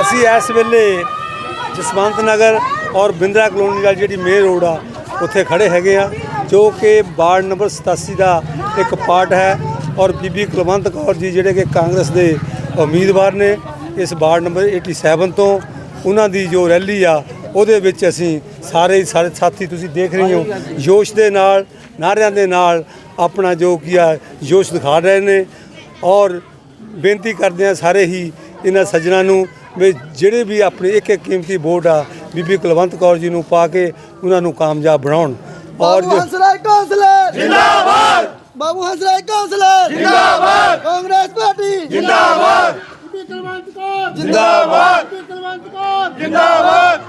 ਅਸੀਂ ਇਸ ਵੇਲੇ ਜਸਵੰਤ ਨਗਰ ਔਰ ਬਿੰਦਰਾ ਕਲੋਨੀ ਦਾ ਜਿਹੜੀ ਮੇਨ ਰੋਡ ਆ, ਉੱਥੇ ਖੜੇ ਹੈਗੇ ਆ, ਜੋ ਕਿ ਵਾਰਡ ਨੰਬਰ 87 ਦਾ ਇੱਕ ਪਾਰਟ ਹੈ ਔਰ ਬੀਬੀ ਕੁਲਵੰਤ ਕੌਰ ਜੀ ਜਿਹੜੇ ਕਿ ਕਾਂਗਰਸ ਦੇ ਉਮੀਦਵਾਰ ਨੇ ਇਸ ਵਾਰਡ ਨੰਬਰ 87 ਤੋਂ, ਉਹਨਾਂ ਦੀ ਜੋ ਰੈਲੀ ਆ, ਉਹਦੇ ਵਿੱਚ ਅਸੀਂ ਸਾਰੇ ਹੀ ਸਾਰੇ ਸਾਥੀ ਤੁਸੀਂ ਦੇਖ ਰਹੇ ਹੋ, ਜੋਸ਼ ਦੇ ਨਾਲ ਨਾਰਿਆਂ ਦੇ ਨਾਲ ਆਪਣਾ ਜੋ ਕੀ ਆ, ਜੋਸ਼ ਦਿਖਾ ਰਹੇ ਨੇ ਔਰ ਬੇਨਤੀ ਕਰਦੇ ਆ ਸਾਰੇ ਹੀ ਇਹਨਾਂ ਸੱਜਣਾ ਨੂੰ ਵੀ ਜਿਹੜੇ ਵੀ ਆਪਣੀ ਇੱਕ ਇੱਕ ਕੀਮਤੀ ਵੋਟ ਆ ਬੀਬੀ ਕੁਲਵੰਤ ਕੌਰ ਜੀ ਨੂੰ ਪਾ ਕੇ ਉਹਨਾਂ ਨੂੰ ਕਾਮਯਾਬ ਬਣਾਉਣ। ਔਰ ਬਾਬੂ ਜੋ ਹੰਸਰਾਜ ਕੌਂਸਲਰ! ਜਿੰਦਾਬਾਦ! ਬਾਬੂ ਹੰਸਰਾਜ ਕੌਂਸਲਰ! ਜਿੰਦਾਬਾਦ! ਕਾਂਗਰਸ ਪਾਰਟੀ! ਜਿੰਦਾਬਾਦ! ਕੁਲਵੰਤ ਕੌਰ! ਜਿੰਦਾਬਾਦ! ਕੁਲਵੰਤ ਕੌਰ! ਜਿੰਦਾਬਾਦ!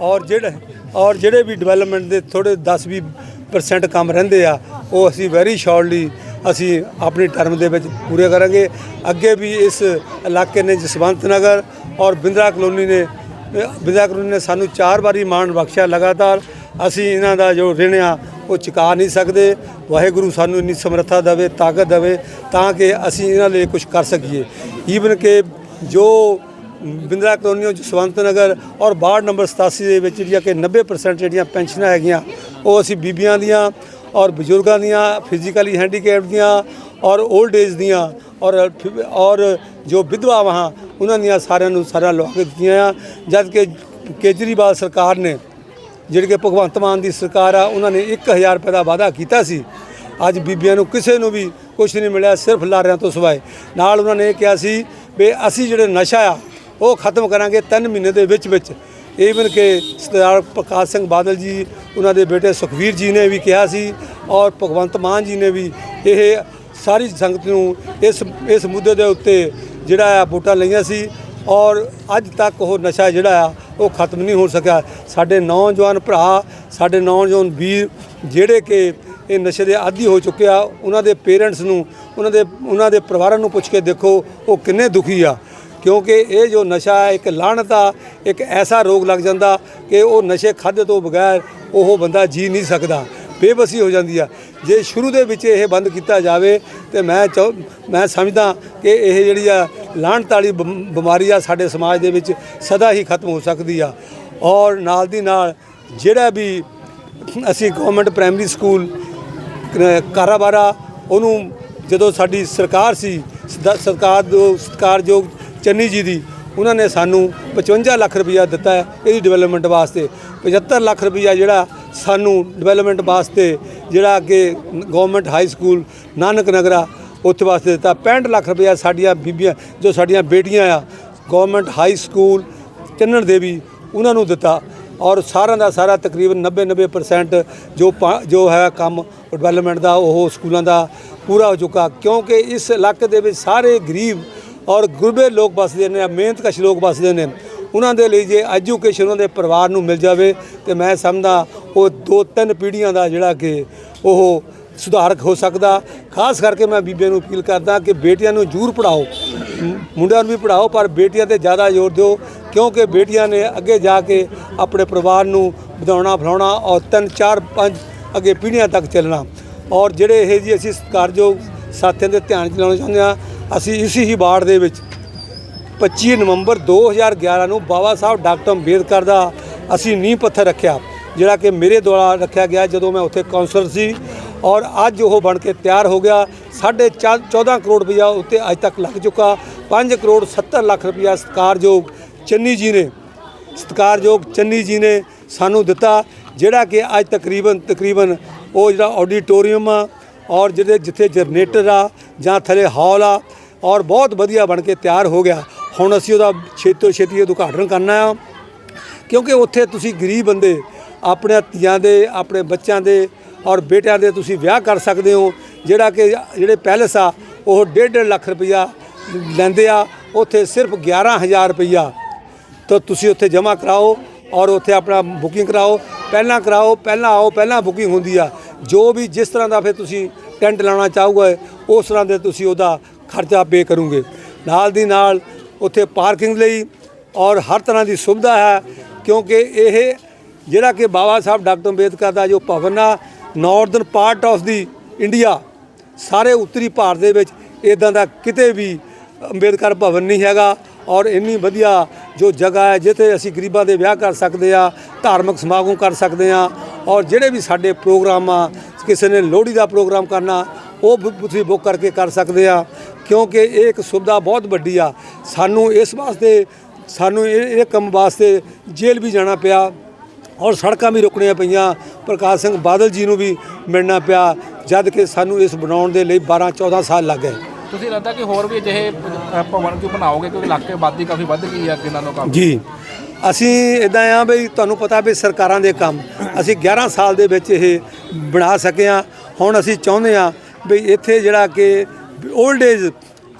ਔਰ ਜਿਹੜੇ ਔਰ ਜਿਹੜੇ ਵੀ ਡਿਵੈਲਪਮੈਂਟ ਦੇ ਥੋੜੇ 10-20% ਕੰਮ ਰਹਿੰਦੇ ਆ ਉਹ ਅਸੀਂ ਵੈਰੀ ਸ਼ੋਰਟਲੀ ਅਸੀਂ ਆਪਣੀ ਟਰਮ ਦੇ ਵਿੱਚ ਪੂਰੇ ਕਰਾਂਗੇ। ਅੱਗੇ ਵੀ ਇਸ ਇਲਾਕੇ ਨੇ ਜਸਵੰਤ ਨਗਰ ਔਰ ਬਿੰਦਰਾ ਕਲੋਨੀ ਨੇ, ਬਿੰਦਰਾ ਕਲੋਨੀ ਨੇ ਸਾਨੂੰ ਚਾਰ ਵਾਰੀ ਮਾਣ ਬਖਸ਼ਿਆ ਲਗਾਤਾਰ। ਅਸੀਂ ਇਹਨਾਂ ਦਾ ਜੋ ਰਿਣ ਆ, ਉਹ ਚੁਕਾ ਨਹੀਂ ਸਕਦੇ। ਵਾਹਿਗੁਰੂ ਸਾਨੂੰ ਇੰਨੀ ਸਮਰੱਥਾ ਦੇਵੇ, ਤਾਕਤ ਦੇਵੇ, ਤਾਂ ਕਿ ਅਸੀਂ ਇਹਨਾਂ ਲਈ ਕੁਝ ਕਰ ਸਕੀਏ। ਈਵਨ ਕਿ ਜੋ ਬਿੰਦਰਾ ਕਲੋਨੀ ਜਸਵੰਤ ਨਗਰ ਔਰ ਵਾਰਡ ਨੰਬਰ 87 ਦੇ ਵਿੱਚ ਜਿਹੜੀਆਂ ਕਿ 90% ਜਿਹੜੀਆਂ ਪੈਨਸ਼ਨਾਂ ਹੈਗੀਆਂ, ਉਹ ਅਸੀਂ ਬੀਬੀਆਂ ਦੀਆਂ ਔਰ ਬਜ਼ੁਰਗਾਂ ਦੀਆਂ ਫਿਜ਼ੀਕਲੀ ਹੈਂਡੀਕੈਪ ਦੀਆਂ ਔਰ 올ਡ ਏਜ ਦੀਆਂ ਔਰ ਫਿ- ਔਰ ਜੋ ਵਿਧਵਾਵਾਂ ਹਾਂ ਉਹਨਾਂ ਦੀਆਂ ਸਾਰਿਆਂ ਨੂੰ ਸਾਰਿਆਂ ਲਵਾ ਕੇ ਦਿੱਤੀਆਂ ਆ। ਜਦ ਕਿ ਕੇਜਰੀਵਾਲ ਸਰਕਾਰ ਨੇ, ਜਿਹੜੇ ਕਿ ਭਗਵੰਤ ਮਾਨ ਦੀ ਸਰਕਾਰ ਆ, ਉਹਨਾਂ ਨੇ 1000 ਰੁਪਏ ਦਾ ਵਾਅਦਾ ਕੀਤਾ ਸੀ। ਅੱਜ ਬੀਬੀਆਂ ਨੂੰ ਕਿਸੇ ਨੂੰ ਵੀ ਕੁਝ ਨਹੀਂ ਮਿਲਿਆ, ਸਿਰਫ ਲਾਰਿਆਂ ਤੋਂ ਸਿਵਾਏ। ਨਾਲ ਉਹਨਾਂ ਨੇ ਇਹ ਕਿਹਾ ਸੀ ਵੀ ਅਸੀਂ ਜਿਹੜੇ ਨਸ਼ਾ ਆ, ਉਹ ਖਤਮ ਕਰਾਂਗੇ 3 ਮਹੀਨੇ ਦੇ ਵਿੱਚ ਵਿੱਚ। ਈਵਨ ਕਿ ਸਰਦਾਰ ਪ੍ਰਕਾਸ਼ ਸਿੰਘ ਬਾਦਲ ਜੀ, ਉਹਨਾਂ ਦੇ ਬੇਟੇ ਸੁਖਵੀਰ ਜੀ ਨੇ ਵੀ ਕਿਹਾ ਸੀ ਔਰ ਭਗਵੰਤ ਮਾਨ ਜੀ ਨੇ ਵੀ ਇਹ ਸਾਰੀ ਸੰਗਤ ਨੂੰ ਇਸ ਇਸ ਮੁੱਦੇ ਦੇ ਉੱਤੇ ਜਿਹੜਾ ਆ ਵੋਟਾਂ ਲਈਆਂ ਸੀ ਔਰ ਅੱਜ ਤੱਕ ਉਹ ਨਸ਼ਾ ਜਿਹੜਾ ਆ, ਉਹ ਖਤਮ ਨਹੀਂ ਹੋ ਸਕਿਆ। ਸਾਡੇ ਨੌਜਵਾਨ ਭਰਾ, ਸਾਡੇ ਨੌਜਵਾਨ ਵੀਰ ਜਿਹੜੇ ਕਿ ਇਹ ਨਸ਼ੇ ਦੇ ਆਦੀ ਹੋ ਚੁੱਕੇ ਆ, ਉਹਨਾਂ ਦੇ ਪੇਰੈਂਟਸ ਨੂੰ, ਉਹਨਾਂ ਦੇ ਉਹਨਾਂ ਦੇ ਪਰਿਵਾਰਾਂ ਨੂੰ ਪੁੱਛ ਕੇ ਦੇਖੋ, ਉਹ ਕਿੰਨੇ ਦੁਖੀ ਆ। ਕਿਉਂਕਿ ਇਹ ਜੋ ਨਸ਼ਾ ਹੈ ਇੱਕ ਲਾਹਨਤ ਆ, ਇੱਕ ਐਸਾ ਰੋਗ ਲੱਗ ਜਾਂਦਾ ਕਿ ਉਹ ਨਸ਼ੇ ਖਾਦੇ ਤੋਂ ਬਗੈਰ ਉਹ ਬੰਦਾ ਜੀ ਨਹੀਂ ਸਕਦਾ। ਬੇਬਸੀ ਹੋ ਜਾਂਦੀ ਆ। ਜੇ ਸ਼ੁਰੂ ਦੇ ਵਿੱਚ ਇਹ ਬੰਦ ਕੀਤਾ ਜਾਵੇ, ਤੇ ਮੈਂ ਚਾਹ ਮੈਂ ਸਮਝਦਾ ਕਿ ਇਹ ਜਿਹੜੀ ਆ ਲਾਹਣਤ ਵਾਲੀ ਬਿਮ- ਬਿਮਾਰੀ ਆ ਸਾਡੇ ਸਮਾਜ ਦੇ ਵਿੱਚ ਸਦਾ ਹੀ ਖਤਮ ਹੋ ਸਕਦੀ ਆ। ਔਰ ਨਾਲ ਦੀ ਨਾਲ ਜਿਹੜਾ ਵੀ ਅਸੀਂ ਗਵਰਨਮੈਂਟ ਪ੍ਰਾਇਮਰੀ ਸਕੂਲ ਕ- ਕਾਰਾਬਾਰਾ, ਉਹਨੂੰ ਜਦੋਂ ਸਾਡੀ ਸਰਕਾਰ ਸੀ, ਸਦਾ- ਸਰਕਾਰ ਜੋ ਸਤਿਕਾਰਯੋਗ ਚੰਨੀ ਜੀ ਦੀ ਉਹਨਾਂ ਨੇ ਸਾਨੂੰ 55 ਲੱਖ ਰੁਪਈਆ ਦਿੱਤਾ ਹੈ ਇਹਦੀ ਡਿਵੈਲਪਮੈਂਟ ਵਾਸਤੇ। 75 ਲੱਖ ਰੁਪਈਆ ਜਿਹੜਾ ਸਾਨੂੰ ਡਿਵੈਲਪਮੈਂਟ ਵਾਸਤੇ ਜਿਹੜਾ ਅੱਗੇ government high school Nanak Nagra, ਉੱਥੇ ਵਾਸਤੇ ਦਿੱਤਾ। 65 ਲੱਖ ਰੁਪਈਆ ਸਾਡੀਆਂ ਬੀਬੀਆਂ, ਜੋ ਸਾਡੀਆਂ ਬੇਟੀਆਂ ਆ government high school Channan Devi, ਉਹਨਾਂ ਨੂੰ ਦਿੱਤਾ। ਔਰ ਸਾਰਿਆਂ ਦਾ ਸਾਰਾ ਤਕਰੀਬਨ 90 90% ਜੋ ਪਾ- ਜੋ ਹੈ ਕੰਮ ਡਿਵੈਲਪਮੈਂਟ ਦਾ, ਉਹ ਸਕੂਲਾਂ ਦਾ ਪੂਰਾ ਹੋ ਚੁੱਕਾ। ਕਿਉਂਕਿ ਇਸ ਇਲਾਕੇ ਦੇ ਵਿੱਚ ਸਾਰੇ ਗਰੀਬ ਔਰ ਗੁਰਬੇ ਲੋਕ ਵੱਸਦੇ ਨੇ ਮਿਹਨਤਕਸ਼ ਲੋਕ ਵੱਸਦੇ ਨੇ, ਉਹਨਾਂ ਦੇ ਲਈ ਜੇ ਐਜੂਕੇਸ਼ਨ ਉਹਨਾਂ ਦੇ ਪਰਿਵਾਰ ਨੂੰ ਮਿਲ ਜਾਵੇ, ਤੇ ਮੈਂ ਸਮਝਦਾ ਉਹ ਦੋ ਤਿੰਨ ਪੀੜ੍ਹੀਆਂ ਦਾ ਜਿਹੜਾ ਕਿ ਉਹ ਸੁਧਾਰ ਹੋ ਸਕਦਾ। ਖਾਸ ਕਰਕੇ ਮੈਂ ਬੀਬੀਆਂ ਨੂੰ ਅਪੀਲ ਕਰਦਾ ਕਿ ਬੇਟੀਆਂ ਨੂੰ ਜ਼ਰੂਰ ਪੜਾਓ ਮੁੰਡਿਆਂ ਨੂੰ ਵੀ ਪੜਾਓ ਪਰ ਬੇਟੀਆਂ ਤੇ ਜ਼ਿਆਦਾ ਜ਼ੋਰ ਦਿਓ, ਕਿਉਂਕਿ ਬੇਟੀਆਂ ਨੇ ਅੱਗੇ ਜਾ ਕੇ ਆਪਣੇ ਪਰਿਵਾਰ ਨੂੰ ਵਧਾਉਣਾ, ਫਲਾਉਣਾ ਔਰ ਤਿੰਨ, ਚਾਰ, ਪੰਜ ਅੱਗੇ ਪੀੜ੍ਹੀਆਂ ਤੱਕ ਚੱਲਣਾ। ਔਰ ਜਿਹੜੇ ਇਹ ਜੀ ਅਸੀਂ ਸਤਿਕਾਰਯੋਗ ਸਾਥੀਆਂ ਦੇ ਧਿਆਨ ਚ ਲਾਉਣਾ ਚਾਹੁੰਦੇ ਹਾਂ ਅਸੀਂ ਇਸੇ ਹੀ ਵਾਰਡ ਦੇ ਵਿੱਚ 25 ਨਵੰਬਰ 2011 ਨੂੰ ਬਾਬਾ ਸਾਹਿਬ ਡਾਕਟਰ ਅੰਬੇਦਕਰ ਦਾ ਅਸੀਂ ਨੀਂਹ ਪੱਥਰ ਰੱਖਿਆ, ਜਿਹੜਾ ਕਿ ਮੇਰੇ ਦੁਆਰਾ ਰੱਖਿਆ ਗਿਆ ਜਦੋਂ ਮੈਂ ਉੱਥੇ ਕਾਉਂਸਲਰ ਸੀ ਔਰ ਅੱਜ ਉਹ ਬਣ ਕੇ ਤਿਆਰ ਹੋ ਗਿਆ। ਸਾਢੇ ਚਾ- 14 ਕਰੋੜ ਰੁਪਇਆ ਉੱਤੇ ਅੱਜ ਤੱਕ ਲੱਗ ਚੁੱਕਾ। 5 ਕਰੋੜ 70 ਲੱਖ ਰੁਪਇਆ ਸਤਿਕਾਰਯੋਗ ਚੰਨੀ ਜੀ ਨੇ, ਸਤਿਕਾਰਯੋਗ ਚੰਨੀ ਜੀ ਨੇ ਸਾਨੂੰ ਦਿੱਤਾ, ਜਿਹੜਾ ਕਿ ਅੱਜ ਤਕਰੀਬਨ ਤਕਰੀਬਨ ਉਹ ਜਿਹੜਾ ਆਡੀਟੋਰੀਅਮ ਆ ਔਰ ਜਿਹਦੇ ਜਿੱਥੇ ਜਨਰੇਟਰ ਆ ਜਾਂ ਥੱਲੇ ਹਾਲ ਆ ਔਰ ਬਹੁਤ ਵਧੀਆ ਬਣ ਕੇ ਤਿਆਰ ਹੋ ਗਿਆ। ਹੁਣ ਅਸੀਂ ਉਹਦਾ ਛੇਤੀ ਤੋਂ ਛੇਤੀ ਉਦਘਾਟਨ ਕਰਨਾ ਆ ਕਿਉਂਕਿ ਉੱਥੇ ਤੁਸੀਂ ਗਰੀਬ ਬੰਦੇ, ਆਪਣੇ ਧੀਆਂ ਦੇ, ਆਪਣੇ ਬੱਚਿਆਂ ਦੇ ਔਰ ਬੇਟਿਆਂ ਦੇ ਤੁਸੀਂ ਵਿਆਹ ਕਰ ਸਕਦੇ ਹੋ। ਜਿਹੜਾ ਕਿ ਜਿਹੜੇ ਪੈਲਸ ਆ, ਉਹ 1.5 ਲੱਖ ਰੁਪਈਆ ਲੈਂਦੇ ਆ। ਉੱਥੇ ਸਿਰਫ 11000 ਰੁਪਈਆ। ਤਾਂ ਤੁਸੀਂ ਉੱਥੇ ਜਮ੍ਹਾਂ ਕਰਾਓ ਔਰ ਉੱਥੇ ਆਪਣਾ ਬੁਕਿੰਗ ਕਰਾਓ। ਪਹਿਲਾਂ ਕਰਾਓ, ਪਹਿਲਾਂ ਆਓ, ਪਹਿਲਾਂ ਬੁਕਿੰਗ ਹੁੰਦੀ ਆ। ਜੋ ਵੀ ਜਿਸ ਤਰ੍ਹਾਂ ਦਾ ਫਿਰ ਤੁਸੀਂ ਟੈਂਟ ਲਾਉਣਾ ਚਾਹੋਗੇ, ਉਸ ਤਰ੍ਹਾਂ ਦੇ ਤੁਸੀਂ ਉਹਦਾ ਖਰਚਾ ਪੇ ਕਰੂੰਗੇ। ਨਾਲ ਦੀ ਨਾਲ ਉੱਥੇ ਪਾਰਕਿੰਗ ਲਈ ਔਰ ਹਰ ਤਰ੍ਹਾਂ ਦੀ ਸੁਵਿਧਾ ਹੈ, ਕਿਉਂਕਿ ਇਹ ਜਿਹੜਾ ਕਿ ਬਾਬਾ ਸਾਹਿਬ ਡਾਕਟਰ ਅੰਬੇਦਕਰ ਦਾ ਜੋ ਭਵਨ ਆ northern part of the India ਸਾਰੇ ਉੱਤਰੀ ਭਾਰਤ ਦੇ ਵਿੱਚ ਇਦਾਂ ਦਾ ਕਿਤੇ ਵੀ ਅੰਬੇਦਕਰ ਭਵਨ ਨਹੀਂ ਹੈਗਾ ਔਰ ਇੰਨੀ ਵਧੀਆ ਜੋ ਜਗ੍ਹਾ ਹੈ, ਜਿੱਥੇ ਅਸੀਂ ਗਰੀਬਾਂ ਦੇ ਵਿਆਹ ਕਰ ਸਕਦੇ ਆ ਧਾਰਮਿਕ ਸਮਾਗਮ ਕਰ ਸਕਦੇ ਆ ਔਰ ਜਿਹੜੇ ਵੀ ਸਾਡੇ ਪ੍ਰੋਗਰਾਮ ਆ, ਕਿਸੇ ਨੇ ਲੋਹੜੀ ਦਾ ਪ੍ਰੋਗਰਾਮ ਕਰਨਾ ਉਹ ਤੁਸੀਂ ਬੁੱਕ ਕਰਕੇ ਕਰ ਸਕਦੇ ਆ ਕਿਉਂਕਿ ਇਹ ਇੱਕ ਸੁਵਿਧਾ ਬਹੁਤ ਵੱਡੀ ਆ। ਸਾਨੂੰ ਇਸ ਵਾਸਤੇ ਸਾਨੂੰ ਇਹ ਇਹ ਕੰਮ ਵਾਸਤੇ ਜੇਲ੍ਹ ਵੀ ਜਾਣਾ ਪਿਆ ਔਰ ਸੜਕਾਂ ਵੀ ਰੁਕਣੀਆਂ ਪਈਆਂ। ਪ੍ਰਕਾਸ਼ ਸਿੰਘ ਬਾਦਲ ਜੀ ਨੂੰ ਵੀ ਮਿਲਣਾ ਪਿਆ ਜਦ ਕਿ ਸਾਨੂੰ ਇਸ ਬਣਾਉਣ ਦੇ ਲਈ 12 14 ਸਾਲ ਲੱਗ ਗਏ। ਤੁਸੀਂ ਲੱਗਦਾ ਕਿ ਹੋਰ ਵੀ ਅਜਿਹੇ ਭਵਨ ਕਿਉਂ ਬਣਾਓਗੇ? ਕਿਉਂਕਿ ਇਲਾਕੇ ਆਬਾਦੀ ਕਾਫੀ ਵੱਧ ਗਈ ਹੈ ਕਿਨਾਂ ਲੋਕਾਂ ਜੀ। ਅਸੀਂ ਇਦਾਂ ਆ ਬਈ ਤੁਹਾਨੂੰ ਪਤਾ ਵੀ ਸਰਕਾਰਾਂ ਦੇ ਕੰਮ ਅਸੀਂ 11 ਸਾਲ ਦੇ ਵਿੱਚ ਇਹ ਬਣਾ ਸਕੇ ਆ। ਹੁਣ ਅਸੀਂ ਚਾਹੁੰਦੇ ਆ ਵੀ ਇੱਥੇ ਜਿਹੜਾ ਕਿ 올ਡ ਏਜ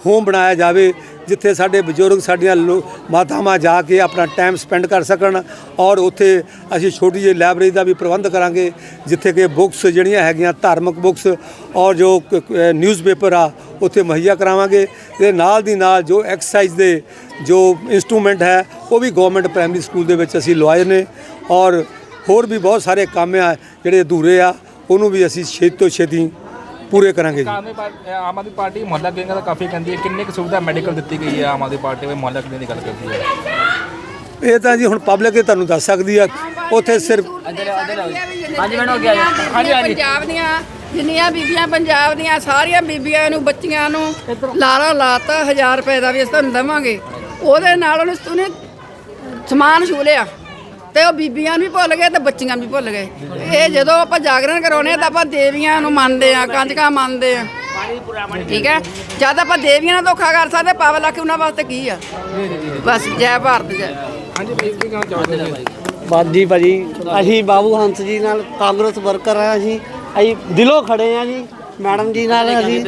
ਹੋਮ ਬਣਾਇਆ ਜਾਵੇ, ਜਿੱਥੇ ਸਾਡੇ ਬਜ਼ੁਰਗ, ਸਾਡੀਆਂ ਲੋ- ਮਾਤਾਵਾਂ ਜਾ ਕੇ ਆਪਣਾ ਟਾਈਮ ਸਪੈਂਡ ਕਰ ਸਕਣ ਔਰ ਉੱਥੇ ਅਸੀਂ ਛੋਟੀ ਜਿਹੀ ਲਾਇਬ੍ਰੇਰੀ ਦਾ ਵੀ ਪ੍ਰਬੰਧ ਕਰਾਂਗੇ, ਜਿੱਥੇ ਕਿ ਬੁੱਕਸ ਜਿਹੜੀਆਂ ਹੈਗੀਆਂ, ਧਾਰਮਿਕ ਬੁੱਕਸ ਔਰ ਜੋ ਨਿਊਜ਼ਪੇਪਰ ਆ, ਉੱਥੇ ਮੁਹੱਈਆ ਕਰਾਵਾਂਗੇ। ਤੇ ਨਾਲ ਦੀ ਨਾਲ ਜੋ ਐਕਸਰਸਾਈਜ਼ ਦੇ ਜੋ ਇਨਸਟਰੂਮੈਂਟ ਹੈ, ਉਹ ਵੀ ਗਵਰਨਮੈਂਟ ਪ੍ਰਾਇਮਰੀ ਸਕੂਲ ਦੇ ਵਿੱਚ ਅਸੀਂ ਲਵਾਏ ਨੇ ਔਰ ਹੋਰ ਵੀ ਬਹੁਤ ਸਾਰੇ ਕੰਮ ਆ ਜਿਹੜੇ ਅਧੂਰੇ ਆ, ਉਹਨੂੰ ਵੀ ਅਸੀਂ ਛੇਤੀ ਤੋਂ ਛੇਤੀ ਪੂਰੇ ਕਰਾਂਗੇ ਜੀ। ਆਮ ਆਦਮੀ ਪਾਰਟੀ ਆਮ ਆਦਮੀ ਪਾਰਟੀ ਮੁਹੱਲਾ ਕਲੀਨਿਕਾਂ ਦਾ ਕਾਫੀ ਕਹਿੰਦੀ ਹੈ ਕਿੰਨੇ ਕੁ ਸੁਵਿਧਾ ਮੈਡੀਕਲ ਦਿੱਤੀ ਗਈ ਹੈ ਆਮ ਆਦਮੀ ਪਾਰਟੀ ਵਿੱਚ ਮੁਹੱਲਾ ਕਲੀਨਿਕ ਦੀ ਗੱਲ ਕਰਦੀ ਹੈ? ਇਹ ਤਾਂ ਜੀ ਹੁਣ ਪਬਲਿਕ ਹੀ ਤੁਹਾਨੂੰ ਦੱਸ ਸਕਦੀ ਆ ਉੱਥੇ ਸਿਰਫ ਹਾਂਜੀ ਮੈਡਮ ਹੋ ਗਿਆ ਹਾਂਜੀ ਹਾਂਜੀ। ਪੰਜਾਬ ਦੀਆਂ ਜਿੰਨੀਆਂ ਬੀਬੀਆਂ ਪੰਜਾਬ ਦੀਆਂ ਸਾਰੀਆਂ ਬੀਬੀਆਂ ਨੂੰ ਬੱਚੀਆਂ ਨੂੰ ਲਾਰਾ ਲਾਤਾ 1000 ਰੁਪਏ ਦਾ ਵੀ ਅਸੀਂ ਤੁਹਾਨੂੰ ਦੇਵਾਂਗੇ। ਉਹਦੇ ਨਾਲ ਉਹਨੇ ਉਹਨੇ ਸਮਾਨ ਛੂ ਲਿਆ। ਤੇ ਉਹ ਬੀਬੀਆਂ ਨੂੰ ਵੀ ਭੁੱਲ ਗਏ ਤੇ ਬੱਚੀਆਂ ਵੀ ਭੁੱਲ ਗਏ। ਇਹ ਜਦੋਂ ਆਪਾਂ ਜਾਗਰਣ ਕਰਾਉਨੇ ਆ ਤਾਂ ਆਪਾਂ ਦੇਵੀਆਂ ਨੂੰ ਮੰਨਦੇ ਆ ਕੰਜਕਾਂ ਮੰਨਦੇ ਆ ਠੀਕ ਹੈ? ਜਦ ਆਪਾਂ ਦੇਵੀਆਂ ਨਾਲ ਧੋਖਾ ਕਰ ਸਕਦੇ ਪਾਵ ਲੱਖ ਉਹਨਾਂ ਵਾਸਤੇ ਕੀ ਆ? ਬਸ ਜੈ ਭਾਰਤ ਜੈ। ਹਾਂਜੀ ਭਾਜੀ ਅਸੀਂ ਬਾਬੂ ਹੰਸ ਜੀ ਨਾਲ ਕਾਂਗਰਸ ਵਰਕਰ ਆ ਅਸੀਂ ਅਸੀਂ ਦਿਲੋਂ ਖੜੇ ਆ ਜੀ ਮੈਡਮ ਜੀ ਨਾਲ ਅਸੀਂ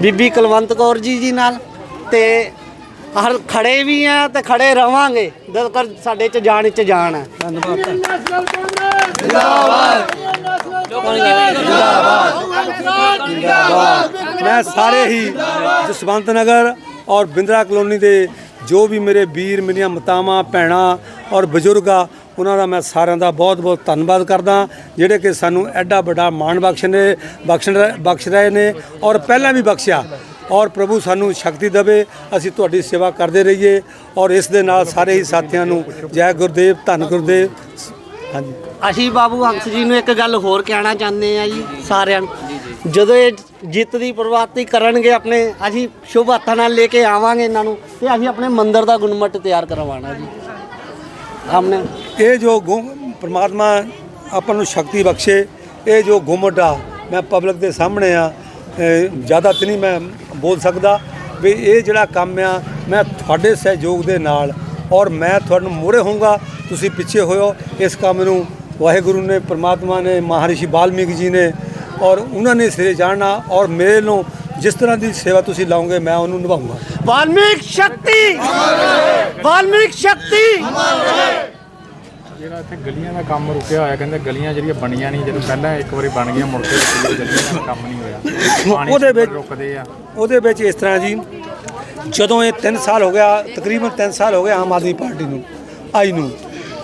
ਬੀਬੀ ਕੁਲਵੰਤ ਕੌਰ ਜੀ ਜੀ ਨਾਲ ਤੇ ਹਰ ਖੜੇ ਵੀ ਆ ਤੇ ਖੜੇ ਰਵਾਂਗੇ, ਜਦ ਤੱਕ ਸਾਡੇ ਚ ਜਾਣ ਚ ਜਾਣ ਹੈ ਧੰਨਵਾਦ ਮੈਂ ਸਾਰੇ ਹੀ ਜਸਵੰਤ ਨਗਰ ਔਰ ਬਿੰਦਰਾ ਕਲੋਨੀ ਦੇ ਜੋ ਵੀ ਮੇਰੇ ਵੀਰ, ਮੇਰੀਆਂ ਮਾਤਾਵਾਂ, ਭੈਣਾਂ ਔਰ ਬਜ਼ੁਰਗ ਆ, ਉਹਨਾਂ ਦਾ ਮੈਂ ਸਾਰਿਆਂ ਦਾ ਬਹੁਤ-ਬਹੁਤ ਧੰਨਵਾਦ ਕਰਦਾ, ਜਿਹੜੇ ਕਿ ਸਾਨੂੰ ਐਡਾ ਵੱਡਾ ਮਾਣ ਬਖਸ਼ ਨੇ ਬਖਸ਼ ਬਖਸ਼ ਰਹੇ ਨੇ ਔਰ ਪਹਿਲਾਂ ਵੀ ਬਖਸ਼ਿਆ। ਔਰ ਪ੍ਰਭੂ ਸਾਨੂੰ ਸ਼ਕਤੀ ਦੇਵੇ ਅਸੀਂ ਤੁਹਾਡੀ ਸੇਵਾ ਕਰਦੇ ਰਹੀਏ ਔਰ ਇਸ ਦੇ ਨਾਲ ਸਾਰੇ ਹੀ ਸਾਥੀਆਂ ਨੂੰ ਜੈ ਗੁਰਦੇਵ ਧੰਨ ਗੁਰਦੇਵ। ਹਾਂਜੀ। ਅਸੀਂ ਬਾਬੂ ਹੰਸ ਜੀ ਨੂੰ ਇੱਕ ਗੱਲ ਹੋਰ ਕਹਿਣਾ ਚਾਹੁੰਦੇ ਆ ਜੀ ਸਾਰਿਆਂ ਨੂੰ। ਜਦੋਂ ਇਹ ਜਿੱਤ ਦੀ ਪ੍ਰਵਾਤੀ ਕਰਨਗੇ ਆਪਣੇ ਅਸੀਂ ਸ਼ੁਭ ਹੱਥਾਂ ਨਾਲ ਲੈ ਕੇ ਆਵਾਂਗੇ ਇਹਨਾਂ ਨੂੰ ਤੇ ਅਸੀਂ ਆਪਣੇ ਮੰਦਿਰ ਦਾ ਗੁਣਮਟ ਤਿਆਰ ਕਰਵਾਉਣਾ ਜੀ। ਆਪਣੇ ਇਹ ਜੋ ਪ੍ਰਮਾਤਮਾ ਆਪਾਂ ਨੂੰ ਸ਼ਕਤੀ ਬਖਸ਼ੇ ਇਹ ਜੋ ਗੁੰਮਟ ਮੈਂ ਪਬਲਿਕ ਦੇ ਸਾਹਮਣੇ ਆ ਜ਼ਿਆਦਾ ਤੇ ਨਹੀਂ ਮੈਂ ਬੋਲ ਸਕਦਾ ਵੀ ਇਹ ਜਿਹੜਾ ਕੰਮ ਆ ਮੈਂ ਤੁਹਾਡੇ ਸਹਿਯੋਗ ਦੇ ਨਾਲ ਔਰ ਮੈਂ ਤੁਹਾਨੂੰ ਮੂਹਰੇ ਹੋਊਂਗਾ ਤੁਸੀਂ ਪਿੱਛੇ ਹੋਇਓ। ਇਸ ਕੰਮ ਨੂੰ ਵਾਹਿਗੁਰੂ ਨੇ ਪ੍ਰਮਾਤਮਾ ਨੇ ਮਹਾਰਿਸ਼ੀ ਵਾਲਮੀਕ ਜੀ ਨੇ ਔਰ ਉਹਨਾਂ ਨੇ ਸਿਰੇ ਜਾਣਾ ਔਰ ਮੇਰੇ ਨੂੰ ਜਿਸ ਤਰ੍ਹਾਂ ਦੀ ਸੇਵਾ ਤੁਸੀਂ ਲਾਓਗੇ ਮੈਂ ਉਹਨੂੰ ਨਿਭਾਉਂਗਾ ਵਾਲਮੀਕ ਸ਼ਕਤੀ! ਵਾਲਮੀਕ ਸ਼ਕਤੀ! ਜਿਹੜਾ ਇੱਥੇ ਗਲੀਆਂ ਦਾ ਕੰਮ ਰੁਕਿਆ ਹੋਇਆ ਕਹਿੰਦੇ ਗਲੀਆਂ ਜਿਹੜੀਆਂ ਬਣੀਆਂ ਨਹੀਂ ਜਦੋਂ ਪਹਿਲਾਂ ਇੱਕ ਵਾਰੀ ਬਣ ਗਈਆਂ ਮੁੜ ਕੇ ਗਲੀਆਂ ਦਾ ਕੰਮ ਨਹੀਂ ਹੋਇਆ। ਉਹਦੇ ਵਿੱਚ- ਰੁਕਦੇ ਆ। ਉਹਦੇ ਵਿੱਚ ਇਸ ਤਰ੍ਹਾਂ ਜੀ ਜਦੋਂ ਇਹ 3 ਸਾਲ ਹੋ ਗਿਆ ਤਕਰੀਬਨ 3 ਸਾਲ ਹੋ ਗਏ ਆਮ ਆਦਮੀ ਪਾਰਟੀ ਨੂੰ ਆਈ ਨੂੰ।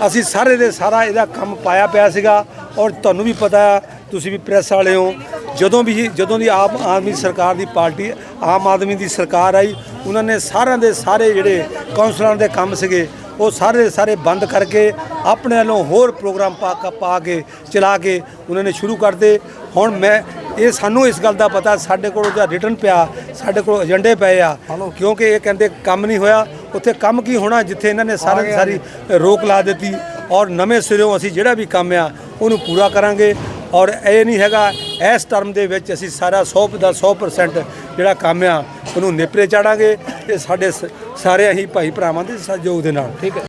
ਅਸੀਂ ਸਾਰੇ ਦੇ ਸਾਰਾ ਇਹਦਾ ਕੰਮ ਪਾਇਆ ਪਿਆ ਸੀਗਾ ਔਰ ਤੁਹਾਨੂੰ ਵੀ ਪਤਾ ਹੈ ਤੁਸੀਂ ਵੀ ਪ੍ਰੈਸ ਵਾਲੇ ਹੋ ਜਦੋਂ ਵੀ ਜਦੋਂ ਦੀ ਆਮ ਆਦਮੀ ਸਰਕਾਰ ਦੀ ਪਾਰਟੀ ਆਮ ਆਦਮੀ ਦੀ ਸਰਕਾਰ ਆਈ ਉਹਨਾਂ ਨੇ ਸਾਰਿਆਂ ਦੇ ਸਾਰੇ ਜਿਹੜੇ ਕਾਉਂਸਲਰਾਂ ਦੇ ਕੰਮ ਸੀਗੇ ਉਹ ਸਾਰੇ ਸਾਰੇ ਬੰਦ ਕਰਕੇ ਆਪਣੇ ਵੱਲੋਂ ਹੋਰ ਪ੍ਰੋਗਰਾਮ ਪਾ ਕੇ- ਪਾ ਕੇ ਚਲਾ ਕੇ ਉਹਨਾਂ ਨੇ ਸ਼ੁਰੂ ਕਰਦੇ ਹੁਣ ਮੈਂ ਇਹ ਸਾਨੂੰ ਇਸ ਗੱਲ ਦਾ ਪਤਾ ਸਾਡੇ ਕੋਲ ਉਹਦਾ ਰਿਟਰਨ ਪਿਆ ਸਾਡੇ ਕੋਲ ਏਜੰਡੇ ਪਏ ਆ। ਕਿਉਂਕਿ ਇਹ ਕਹਿੰਦੇ ਕੰਮ ਨਹੀਂ ਹੋਇਆ। ਉੱਥੇ ਕੰਮ ਕੀ ਹੋਣਾ ਜਿੱਥੇ ਇਹਨਾਂ ਨੇ ਸਾਰੀ ਸਾਰੀ ਰੋਕ ਲਾ ਦਿੱਤੀ ਔਰ ਨਵੇਂ ਸਿਰੋਂ ਅਸੀਂ ਜਿਹੜਾ ਵੀ ਕੰਮ ਆ ਉਹਨੂੰ ਪੂਰਾ ਕਰਾਂਗੇ। ਔਰ ਇਹ ਨਹੀਂ ਹੈਗਾ ਇਸ ਟਰਮ ਦੇ ਵਿੱਚ ਅਸੀਂ ਸਾਰਾ 100 ਦਾ 100% ਜਿਹੜਾ ਕੰਮ ਆ ਉਹਨੂੰ ਨੇਪਰੇ ਚਾੜਾਂਗੇ। ਇਹ ਸਾਡੇ ਸ- ਸਾਰੇ ਅਸੀਂ ਭਾਈ ਭਰਾਵਾਂ ਦੇ ਸਹਿਯੋਗ ਦੇ ਨਾਲ। ਠੀਕ ਹੈ।